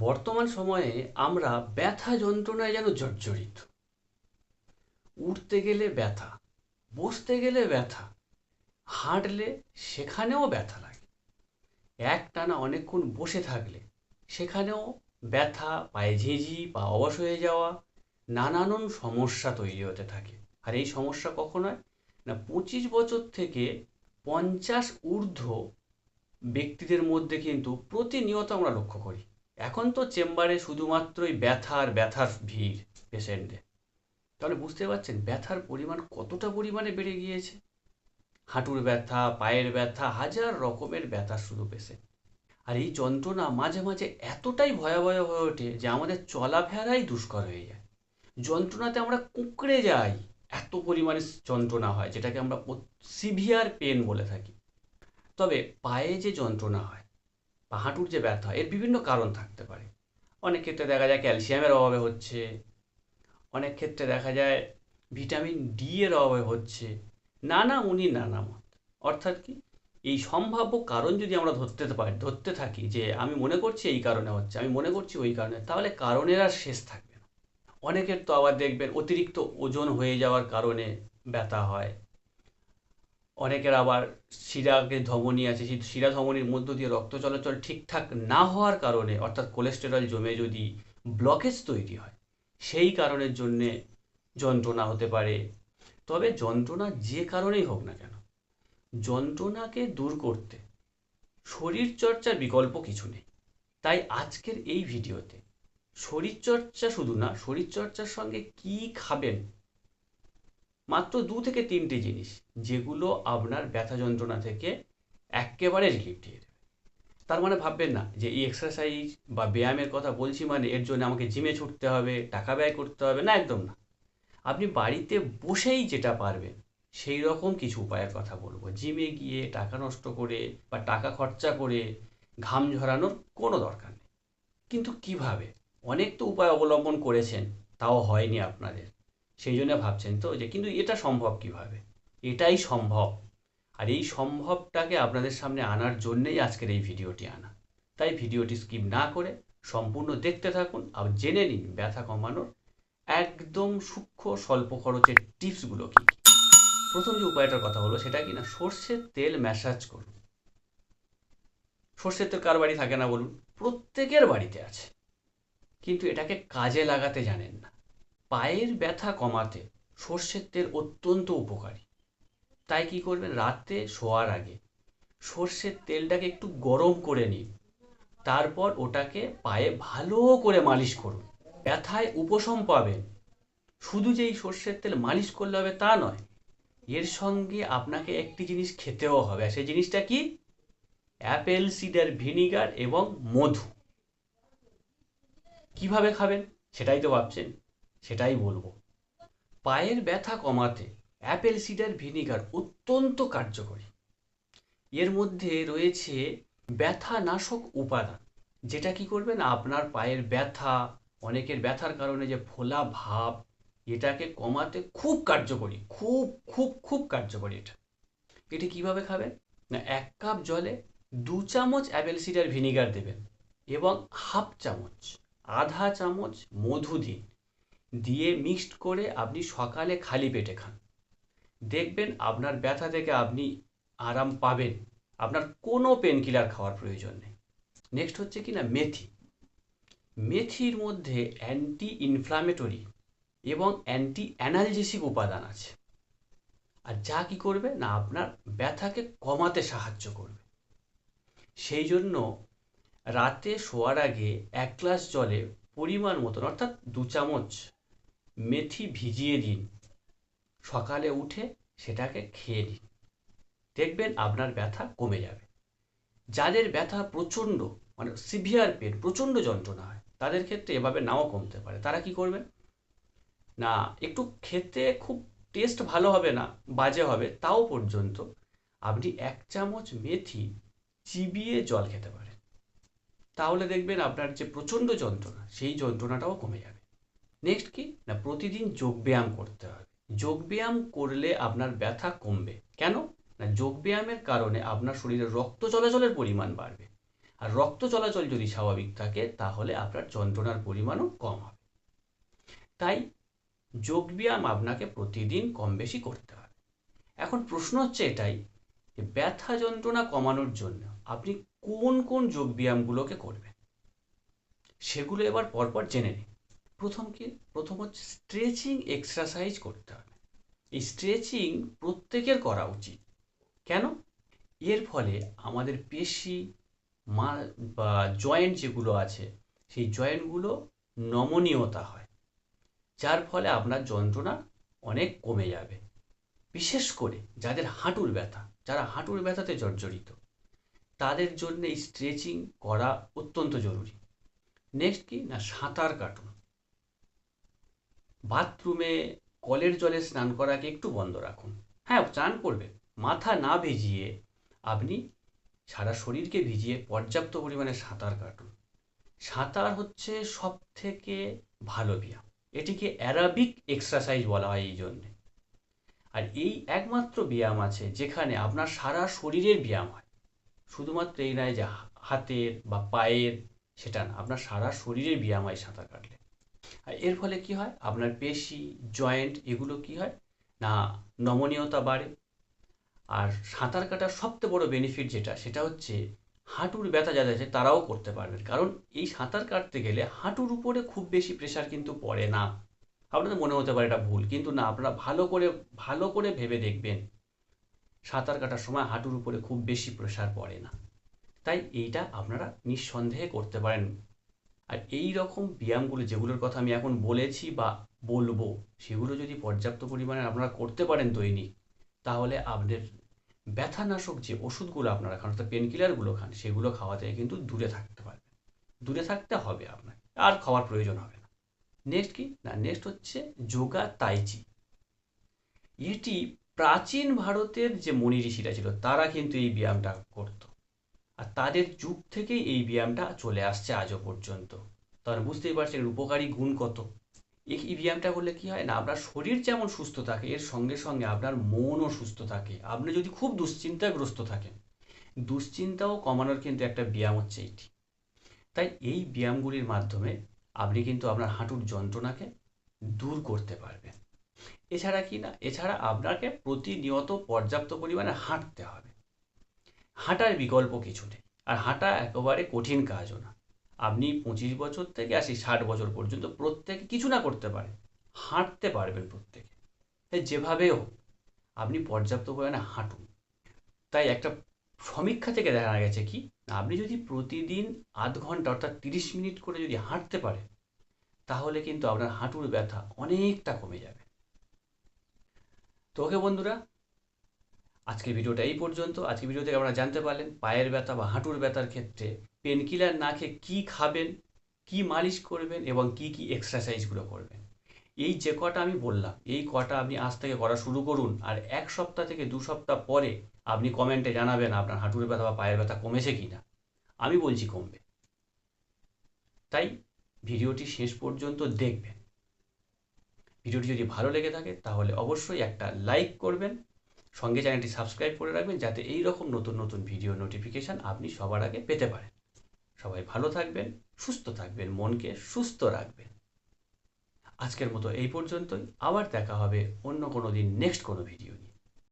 বর্তমান সময়ে আমরা ব্যথা যন্ত্রণায় যেন জর্জরিত। উঠতে গেলে ব্যথা, বসতে গেলে ব্যথা, হাঁটলে সেখানেও ব্যথা লাগে। একটানা অনেকক্ষণ বসে থাকলে সেখানেও ব্যথা পায়ে ঝিঁঝি পা অবশ হয়ে যাওয়া নানান সমস্যা তৈরি হতে থাকে। আর এই সমস্যা কখন হয় না পঁচিশ বছর থেকে পঞ্চাশ ঊর্ধ্ব ব্যক্তিদের মধ্যে কিন্তু প্রতিনিয়ত আমরা লক্ষ্য করি। এখন তো চেম্বারে শুধুমাত্রই ব্যথা আর ব্যথার ভিড় পেশেন্টদের। তাহলে বুঝতে পারছেন ব্যথার পরিমাণ কতটা পরিমাণে বেড়ে গিয়েছে? হাঁটুর ব্যথা, পায়ের ব্যথা, হাজার রকমের ব্যথা শুধু পেশেন্ট। আর এই যন্ত্রণা মাঝে মাঝে এতটাই ভয়াবহ হয়ে ওঠে যে আমাদের চলাফেরাই দুষ্কর হয়ে যায়। যন্ত্রণাতে আমরা কুঁকড়ে যাই, এত পরিমাণে যন্ত্রণা হয়, যেটাকে আমরা সিভিয়ার পেন বলে থাকি। তবে পায়ে যে যন্ত্রণা হয় বা হাঁটুর যে ব্যথা, এর বিভিন্ন কারণ থাকতে পারে। অনেক ক্ষেত্রে দেখা যায় ক্যালসিয়ামের অভাবে হচ্ছে, অনেক ক্ষেত্রে দেখা যায় ভিটামিন ডি এর অভাবে হচ্ছে নানা উনি নানা মত অর্থাৎ কি, এই সম্ভাব্য কারণ যদি আমরা ধরতে পারি ধরতে থাকি যে আমি মনে করছি এই কারণে হচ্ছে, আমি মনে করছি ওই কারণে, তাহলে কারণের আর শেষ থাকবে না। অনেকের তো আবার দেখবেন অতিরিক্ত ওজন হয়ে যাওয়ার কারণে ব্যথা হয় অনেকের আবার শিরাকে ধমনী আছে সেই শিরা ধমনির মধ্য দিয়ে রক্ত চলাচল ঠিকঠাক না হওয়ার কারণে, অর্থাৎ কোলেস্টেরল জমে যদি ব্লকেজ তৈরি হয়, সেই কারণের জন্যে যন্ত্রণা হতে পারে। তবে যন্ত্রণা যে কারণেই হোক না কেন, যন্ত্রণাকে দূর করতে শরীরচর্চার বিকল্প কিছু নেই। তাই আজকের এই ভিডিওতে শরীরচর্চা শুধু না, শরীরচর্চার সঙ্গে কি খাবেন মাত্র দু থেকে তিনটি জিনিস যেগুলো আপনার ব্যথা যন্ত্রণা থেকে একেবারে রিলিফ দিয়ে দেবে। তার মানে ভাববেন না যে এই এক্সারসাইজ বা ব্যায়ামের কথা বলছি মানে এর জন্য আমাকে জিমে ছুটতে হবে, টাকা ব্যয় করতে হবে, না, একদম না। আপনি বাড়িতে বসেই যেটা পারবেন, সেই রকম কিছু উপায়ের কথা বলব। জিমে গিয়ে টাকা নষ্ট করে বা টাকা খরচা করে ঘাম ঝরানোর কোনো দরকার নেই। কিন্তু কীভাবে? অনেক তো উপায় অবলম্বন করেছেন, তাও হয়নি আপনাদের। সেই জন্য ভাবছেন তো যে, কিন্তু এটা সম্ভব কীভাবে? এটাই সম্ভব। আর এই সম্ভবটাকে আপনাদের সামনে আনার জন্যেই আজকের এই ভিডিওটি আনা। তাই ভিডিওটি স্কিপ না করে সম্পূর্ণ দেখতে থাকুন আর জেনে নিন ব্যথা কমানোর একদম সূক্ষ্ম স্বল্প খরচের টিপসগুলো কী প্রথম যে উপায়টার কথা হলো সেটা কি না, সর্ষের তেল ম্যাসাজ করুন। সর্ষের তেল কার বাড়ি থাকে না বলুন, প্রত্যেকের বাড়িতে আছে। কিন্তু এটাকে কাজে লাগাতে জানেন না। পায়ের ব্যথা কমাতে সর্ষের তেল অত্যন্ত উপকারী। তাই কি করবেন? রাতে শোয়ার আগে সর্ষের তেলটাকে একটু গরম করে নিন। তারপর ওটাকে পায়ে ভালো করে মালিশ করুন। ব্যথায় উপশম পাবেন। শুধু যে এই সর্ষের তেল মালিশ করলে হবে তা নয়, এর সঙ্গে আপনাকে একটি জিনিস খেতেও হবে। সেই জিনিসটা কি? অ্যাপেল, সিডার ভিনিগার এবং মধু। কীভাবে খাবেন? সেটাই তো ভাবছেন। সেটাই বলব। পায়ের ব্যথা কমাতে অ্যাপেল সিডার ভিনিগার অত্যন্ত কার্যকরী। এর মধ্যে রয়েছে ব্যথা নাশক উপাদান, যেটা কি করবেন? আপনার পায়ের ব্যথা, অনেকের ব্যথার কারণে যে ফোলা ভাব, এটাকে কমাতে খুব কার্যকরী, খুব খুব খুব কার্যকরী এটা। এটি কীভাবে খাবেন? না, এক কাপ জলে দু চামচ অ্যাপেল সিডার ভিনিগার দেবেন এবং হাফ চামচ, আধা চামচ মধু দিন। দিয়ে মিক্সড করে আপনি সকালে খালি পেটে খান। দেখবেন আপনার ব্যথা থেকে আপনি আরাম পাবেন। আপনার কোনো পেন কিলার খাওয়ার প্রয়োজন নেই। নেক্সট হচ্ছে কি না, মেথি। মেথির মধ্যে অ্যান্টি ইনফ্লামেটরি এবং অ্যান্টি অ্যানালজেসিক উপাদান আছে। আর যা কি করবে না, আপনার ব্যথাকে কমাতে সাহায্য করবে। সেই জন্য রাতে শোয়ার আগে এক গ্লাস জলে পরিমাণ মতন, অর্থাৎ দু চামচ মেথি ভিজিয়ে দিন। সকালে উঠে সেটাকে খেয়ে নিন। দেখবেন আপনার ব্যথা কমে যাবে। যাদের ব্যথা প্রচণ্ড মানে সিভিয়ার পেন, প্রচণ্ড যন্ত্রণা হয়, তাদের ক্ষেত্রে এভাবে নাও কমতে পারে। তারা কি করবে? না, একটু খেতে খুব টেস্ট ভালো হবে না, বাজে হবে, তাও পর্যন্ত আপনি এক চামচ মেথি চিবিয়ে জল খেতে পারেন। তাহলে দেখবেন আপনার যে প্রচণ্ড যন্ত্রণা, সেই যন্ত্রণাটাও কমে যাবে। নেক্সট কি? না, প্রতিদিন যোগব্যায়াম করতে হবে। যোগব্যায়াম করলে আপনার ব্যথা কমবে। কেন? না, যোগব্যায়ামের কারণে আপনার শরীরে রক্ত চলাচলের পরিমাণ বাড়বে। আর রক্ত চলাচল যদি স্বাভাবিক থাকে, তাহলে আপনার যন্ত্রণার পরিমাণও কম হবে। তাই যোগব্যায়াম আপনাকে প্রতিদিন কম বেশি করতে হবে। এখন প্রশ্ন হচ্ছে এটাই যে, ব্যথা যন্ত্রণা কমানোর জন্য আপনি কোন কোন যোগব্যায়ামগুলোকে করবেন? সেগুলো এবার পরপর জেনে নিন। প্রথম কি? প্রথম হচ্ছে স্ট্রেচিং এক্সারসাইজ করতে হবে। এই স্ট্রেচিং প্রত্যেকের করা উচিত। কেন? এর ফলে আমাদের পেশি মা বা জয়েন্ট যেগুলো আছে, সেই জয়েন্টগুলো নমনীয়তা হয়। যার ফলে আপনার যন্ত্রণা অনেক কমে যাবে। বিশেষ করে যাদের হাঁটুর ব্যথা, যারা হাঁটুর ব্যথাতে জর্জরিত, তাদের জন্য এই স্ট্রেচিং করা অত্যন্ত জরুরি। নেক্সট কি? না, সাঁতার কাটুন। বাথরুমে কলের জলে স্নান করাকে একটু বন্ধ রাখুন। হ্যাঁ চান করবেন মাথা না ভিজিয়ে আপনি সারা শরীরকে ভিজিয়ে পর্যাপ্ত পরিমাণে সাঁতার কাটুন। সাঁতার হচ্ছে সব থেকে ভালো ব্যায়াম। এটিকে অ্যারাবিক এক্সারসাইজ বলা হয় এই জন্যে। আর এই একমাত্র ব্যায়াম আছে যেখানে আপনার সারা শরীরের ব্যায়াম হয়। শুধুমাত্র এই নয় যে হাতের বা পায়ের, সেটা না, আপনার সারা শরীরের ব্যায়াম হয় সাঁতার কাটলে। এর ফলে কি হয়? আপনার পেশি, জয়েন্ট এগুলো কি হয়? না, নমনীয়তা বাড়ে। আর সাঁতার কাটার সবচেয়ে বড় বেনিফিট যেটা, সেটা হচ্ছে হাঁটুর ব্যথা যাদের আছে, তারাও করতে পারবেন। কারণ এই সাঁতার কাটতে গেলে হাঁটুর উপরে খুব বেশি প্রেশার কিন্তু পড়ে না। আপনাদের মনে হতে পারে এটা ভুল, কিন্তু না, আপনারা ভালো করে ভালো করে ভেবে দেখবেন। সাঁতার কাটার সময় হাঁটুর উপরে খুব বেশি প্রেশার পড়ে না। তাই এইটা আপনারা নিঃসন্দেহে করতে পারেন। আর এই রকম ব্যায়ামগুলো যেগুলোর কথা আমি এখন বলেছি বা বলব, সেগুলো যদি পর্যাপ্ত পরিমাণে আপনারা করতে পারেন দৈনিক, তাহলে আপনাদের ব্যথানাশক যে ওষুধগুলো আপনারা খান, অর্থাৎ পেনকিলারগুলো খান, সেগুলো খাওয়া থেকে কিন্তু দূরে থাকতে পারবেন। দূরে থাকতে হবে আপনাকে, আর খাওয়ার প্রয়োজন হবে না। নেক্সট কি? না নেক্সট হচ্ছে যোগা তাইচি এটি প্রাচীন ভারতের যে মনি ঋষিরা ছিল, তারা কিন্তু এই ব্যায়ামটা করত। আর তাদের যুগ থেকেই এই ব্যায়ামটা চলে আসছে আজও পর্যন্ত। তাহলে বুঝতেই পারছেন এর উপকারী গুণ কত। এই ব্যায়ামটা করলে কি হয় না, আপনার শরীর যেমন সুস্থ থাকে, এর সঙ্গে সঙ্গে আপনার মনও সুস্থ থাকে। আপনি যদি খুব দুশ্চিন্তাগ্রস্ত থাকেন, দুশ্চিন্তাও কমানোর কিন্তু একটা ব্যায়াম হচ্ছে এটি তাই এই ব্যায়ামগুলির মাধ্যমে আপনি কিন্তু আপনার হাঁটুর যন্ত্রণাকে দূর করতে পারবেন। এছাড়া কি না, এছাড়া আপনাকে প্রতিনিয়ত পর্যাপ্ত পরিমাণে হাঁটতে হবে। হাঁটার বিকল্প কিছু নেই। আর হাঁটা একেবারে কঠিন কাজও না। আপনি পঁচিশ বছর থেকে আসি ষাট বছর পর্যন্ত প্রত্যেকে কিছু না করতে পারে। হাঁটতে পারবেন প্রত্যেকে। যেভাবে হোক, আপনি পর্যাপ্ত পরিমাণে হাঁটুন। তাই একটা সমীক্ষা থেকে দেখা গেছে কি, আপনি যদি প্রতিদিন আধ ঘণ্টা অর্থাৎ তিরিশ মিনিট করে যদি হাঁটতে পারেন, তাহলে কিন্তু আপনার হাঁটুর ব্যথা অনেকটা কমে যাবে। তো ওকে বন্ধুরা আজকের ভিডিওটা এই পর্যন্ত। আজকের ভিডিও থেকে আপনারা জানতে পারলেন, পায়ের ব্যথা বা হাঁটুর ব্যথার ক্ষেত্রে পেনকিলার না খেয়ে কী খাবেন, কী মালিশ করবেন এবং কি কি এক্সারসাইজগুলো করবেন। এই যে কটা আমি বললাম, এই কটা আপনি আজ থেকে করা শুরু করুন আর এক সপ্তাহ থেকে দু সপ্তাহ পরে আপনি কমেন্টে জানাবেন আপনার হাঁটুর ব্যথা বা পায়ের ব্যথা কমেছে কি না আমি বলছি কমবে। তাই ভিডিওটি শেষ পর্যন্ত দেখবেন। ভিডিওটি যদি ভালো লেগে থাকে তাহলে অবশ্যই একটা লাইক করবেন সঙ্গে চ্যানেলটি সাবস্ক্রাইব করে রাখবেন যাতে এই রকম নতুন নতুন ভিডিও নোটিফিকেশান আপনি সবার আগে পেতে পারেন। সবাই ভালো থাকবেন, সুস্থ থাকবেন, মনকে সুস্থ রাখবেন। আজকের মতো এই পর্যন্তই। আবার দেখা হবে অন্য কোনো দিন নেক্সট কোনো ভিডিও